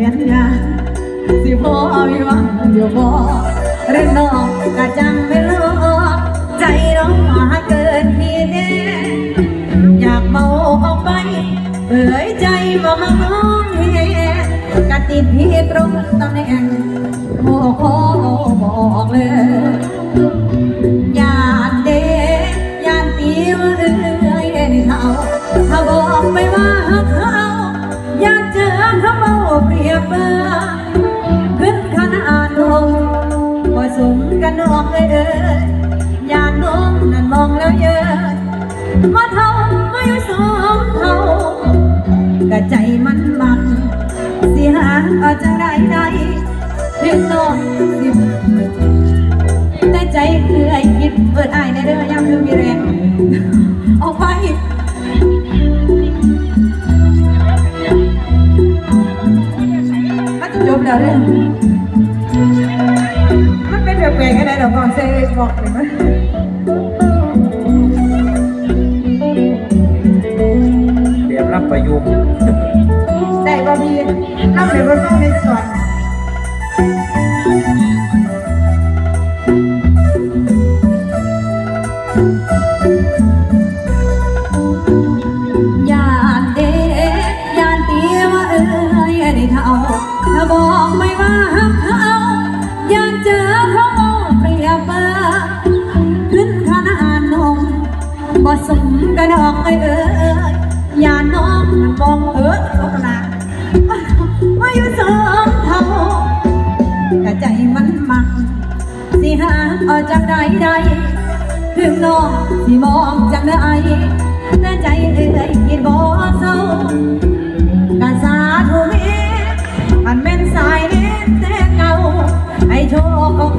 เห็นงานสิพอมีหวังอยู่บ่เรื่องน้องกะจังไม่รู้ใจน้องมาเกินที่แน่อยากเมาออกไปเอ่ยใจว่ามันน้องเฮกะติดที่ตรงตำแหน่งโอ้ขอ เขาเมาเปรียบเบอร์ขึ้นขนาดลงก็สมกันนอกเลยเอ้ยยานน้องนั่นมองแล้วเยอะมาเท่ามาอยู่สองเท่ากะใจมันบังเสียหางเอาจะได้ใจเพียงน้องแต่ใจเคยคิดเปิดอายในเรื่องยามคืมีแรงอ มันจะจบแล้วเนี่ยมันเป็นแบบแปลกอะไรเดี๋ยวก่อนเซบอกเลยมั้ยเดี๋ยวรับประยุกต์ได้บ่มีน้ำเหลือบ่ต้องในส่วน สมกระดอกเอ้ยเอ้ยอย่าน้องมองเอ้ยโอกนาว่าอยู่สองเท่ากะใจมันมักสิหาเอาจากใดใดถึงน้องสิมองจากใดแต่ใจเอ้ยคิดบ่เศร้ากะสาธุเมมันแม่นสายเน้นแต่เก่าให้โชคของ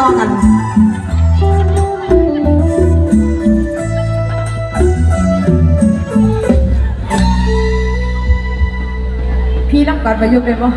พ่องมาทอกัน พี่รับก่อนประยุกต์เลยบ่